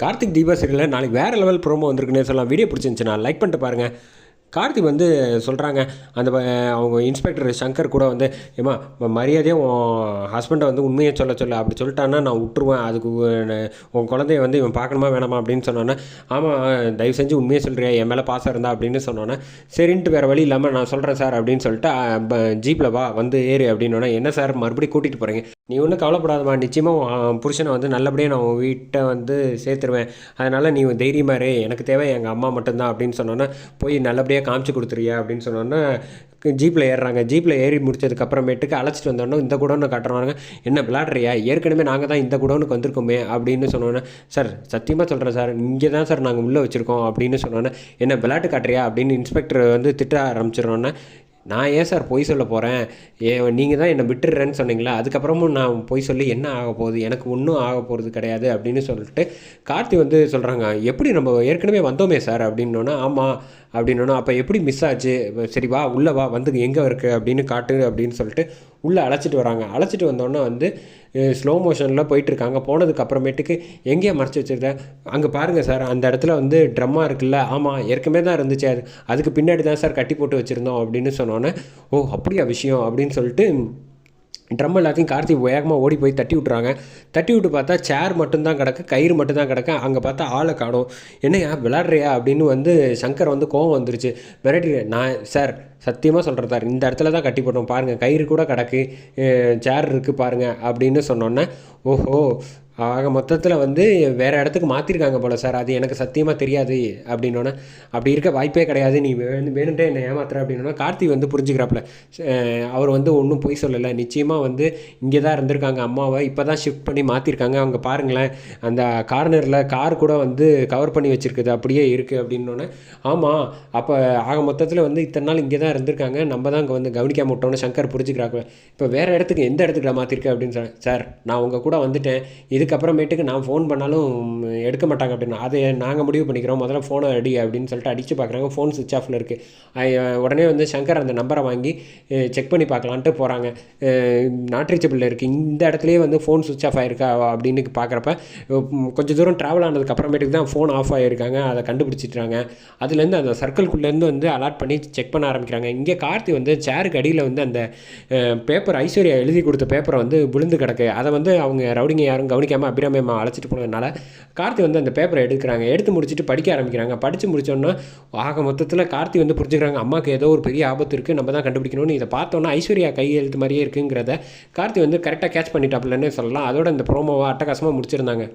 கார்த்திக் தீபா சீரியலில் நாளைக்கு வேறு லெவல் ப்ரோமோ வந்திருக்குன்னே சொல்லலாம். வீடியோ பிடிச்சிருந்துச்சுன்னா லைக் பண்ணிட்டு பாருங்கள் கார்த்திக் வந்து சொல்கிறாங்க அந்த அவங்க இன்ஸ்பெக்டர் சங்கர் கூட வந்து ஏமா மரியாதையாக உன் ஹஸ்பண்டை வந்து உண்மையை சொல்ல சொல்ல அப்படி சொல்லிட்டான்னா நான் விட்டுருவேன். அதுக்கு உன் குழந்தைய வந்து இவன் பார்க்கணுமா வேணாமா? அப்படின்னு சொன்னோன்னே ஆமாம் தயவு செஞ்சு உண்மையை சொல்கிறியா என் மேலே பாசம் இருந்தா? அப்படின்னு சொன்னோன்னே சரின்ட்டு வேறு வழி இல்லாமல் நான் சொல்கிறேன் சார் அப்படின்னு சொல்லிட்டு ஜீப்பில் வா வந்து ஏறு அப்படின்னோடனே என்ன சார்? மறுபடியும் கூட்டிகிட்டு போகிறீங்க நீ ஒன்றும் கவலைப்படாதம்மா. நிச்சயமாக புருஷனை வந்து நல்லபடியாக நான் உன் வீட்டை வந்து சேர்த்துருவேன். அதனால் நீ தைரியமாக இரு. எனக்கு தேவை எங்கள் அம்மா மட்டும்தான் அப்படின்னு சொன்னோன்னே போய் நல்லபடியாக காமிச்சு கொடுத்துறியா அப்படின்னு சொன்னோன்னே ஜீப்பில் ஏறுறாங்க. ஜீப்பில் ஏறி முடிச்சதுக்கப்புறமேட்டுக்கு அழைச்சிட்டு வந்தோன்னே இந்த குடோன்னு காட்டுறாங்க என்ன விளாட்றியா ஏற்கனவே நாங்கள் தான் இந்த குடோனுக்கு வந்திருக்கோமே அப்படின்னு சொன்னோன்னே சார் சத்தியமாக சொல்கிறேன் சார். இங்கே தான் சார் நாங்கள் உள்ளே வச்சுருக்கோம் அப்படின்னு சொன்னோன்னே என்ன விளாட்டு காட்டுறியா? அப்படின்னு இன்ஸ்பெக்டர் வந்து திட்ட ஆரம்பிச்சிடறோன்னே நான் ஏன் சார் பொய் சொல்ல போகிறேன் ஏ நீங்கள் தான் என்னை விட்டுடுறேன்னு சொன்னீங்களா? அதுக்கப்புறமும் நான் பொய் சொல்லி என்ன ஆக போகுது? எனக்கு ஒன்றும் ஆக போகிறது கிடையாது அப்படின்னு சொல்லிட்டு கார்த்தி வந்து சொல்கிறாங்க எப்படி நம்ம ஏற்கனவே வந்தோமே சார் அப்படின்னோன்னா ஆமாம் அப்படின்னோன்னா அப்போ எப்படி மிஸ் ஆச்சு? சரி வா உள்ளே வா வந்து எங்கே இருக்குது அப்படின்னு காட்டு அப்படின்னு சொல்லிட்டு உள்ளே அழைச்சிட்டு வராங்க. அழைச்சிட்டு வந்தோன்னே வந்து ஸ்லோ மோஷனில் போயிட்டுருக்காங்க. போனதுக்கு அப்புறமேட்டுக்கு எங்கேயே மறைச்சி வச்சுருந்த அங்கே பாருங்கள் சார் அந்த இடத்துல வந்து ட்ரம்மாக இருக்குல்ல? ஆமாம் ஏற்கனவே தான் இருந்துச்சு. அது அதுக்கு பின்னாடி தான் சார் கட்டி போட்டு வச்சுருந்தோம் அப்படின்னு சொன்னோன்னே ஓ அப்படியா விஷயம் அப்படின்னு சொல்லிட்டு ட்ரம் எல்லாத்தையும் கார்த்தி வேகமாக ஓடி போய் தட்டி விட்றாங்க தட்டி விட்டு பார்த்தா சேர் மட்டும்தான் கிடக்கு கயிறு மட்டும்தான் கிடக்கு. அங்கே பார்த்தா ஆளை காணும். என்னையா விளாட்றியா அப்படின்னு வந்து சங்கர் வந்து கோவம் வந்துருச்சு. மிரட்டி நான் சார் சத்தியமாக சொல்கிறேன் இந்த இடத்துல தான் கட்டி போட்டோம் பாருங்கள் கயிறு கூட கிடக்கு. சேர் இருக்குது பாருங்கள் அப்படின்னு சொன்னோன்னே ஓஹோ ஆக மொத்தத்தில் வந்து வேறு இடத்துக்கு மாற்றிருக்காங்க போல சார். அது எனக்கு சத்தியமாக தெரியாது அப்படின்னோடனே அப்படி இருக்க வாய்ப்பே கிடையாது. நீ வேணும் வேணுட்டே என்னை ஏமாத்துற அப்படின்னா கார்த்தி வந்து புரிஞ்சுக்கிறாப்புல. அவர் வந்து ஒன்றும் பொய் சொல்லலை. நிச்சயமாக வந்து இங்கே தான் இருந்திருக்காங்க அம்மாவை. இப்போ தான் ஷிஃப்ட் பண்ணி மாற்றிருக்காங்க அவங்க பாருங்களேன் அந்த கார்னரில் கார் கூட வந்து கவர் பண்ணி வச்சுருக்குது. அப்படியே இருக்குது அப்படின்னோடனே ஆமாம் அப்போ ஆக மொத்தத்தில் வந்து இத்தனை நாள் இங்கே தான் இருந்திருக்காங்க. நம்ம தான் இங்கே வந்து கவனிக்காம விட்டோன்னு சங்கர் புரிஞ்சுக்கிறாங்க. இப்போ வேறு இடத்துக்கு எந்த இடத்துக்கு மாற்றிருக்கேன் அப்படின்னு சொன்னேன் சார் நான் உங்கள் கூட வந்துட்டேன். இதுக்கப்புறமேட்டுக்கு நான் ஃபோன் பண்ணாலும் எடுக்க மாட்டாங்க அப்படின்னு. அதை நாங்கள் முடிவு பண்ணிக்கிறோம். முதல்ல ஃபோனை அடி அப்படின்னு சொல்லிட்டு அடித்து பார்க்குறாங்க ஃபோன் சுவிச் ஆஃபில் இருக்குது உடனே வந்து சங்கர் அந்த நம்பரை வாங்கி செக் பண்ணி பார்க்கலான்ட்டு போகிறாங்க நாட் ரீச்சபிளில் இருக்குது இந்த இடத்துலயே வந்து ஃபோன் சுவிச் ஆஃப் ஆயிருக்கா? அப்படின்னு பார்க்குறப்ப கொஞ்சம் தூரம் ட்ராவல் ஆனதுக்கு அப்புறமேட்டுக்கு தான் ஃபோன் ஆஃப் ஆகிருக்காங்க அதை கண்டுபிடிச்சிட்டாங்க. அதுலேருந்து அந்த சர்க்கிள்குள்ளேருந்து வந்து அலாட் பண்ணி செக் பண்ண ஆரம்பிக்கிறாங்க. இங்கே கார்த்தி வந்து சேருக்கு அடியில் வந்து அந்த பேப்பர் ஐஸ்வர்யா எழுதி கொடுத்த பேப்பரை வந்து விழுந்து கிடக்கு. அதை வந்து அவங்க ரவுடிங்க யாரும் கவனிக்காமல் அபிராமியம்மா அழைச்சிட்டு போனதுனால கார்த்தி வந்து அந்த பேப்பரை எடுக்கிறாங்க. எடுத்து முடிச்சுட்டு படிக்க ஆரம்பிக்கிறாங்க. படித்து முடித்தோன்னா ஆக மொத்தத்தில் கார்த்தி வந்து புரிஞ்சுக்கிறாங்க அம்மாவுக்கு ஏதோ ஒரு பெரிய ஆபத்து இருக்குது நம்ம தான் கண்டுபிடிக்கணும்னு. இதை பார்த்தோன்னா ஐஸ்வர்யா கையெழுத்து மாதிரியே இருக்குங்கிறத கார்த்தி வந்து கரெக்டாக கேட்ச் பண்ணிட்டாப்லன்னு சொல்லலாம். அதோட இந்த ப்ரோமோவாக அட்டகாசமாக முடிச்சிருந்தாங்க.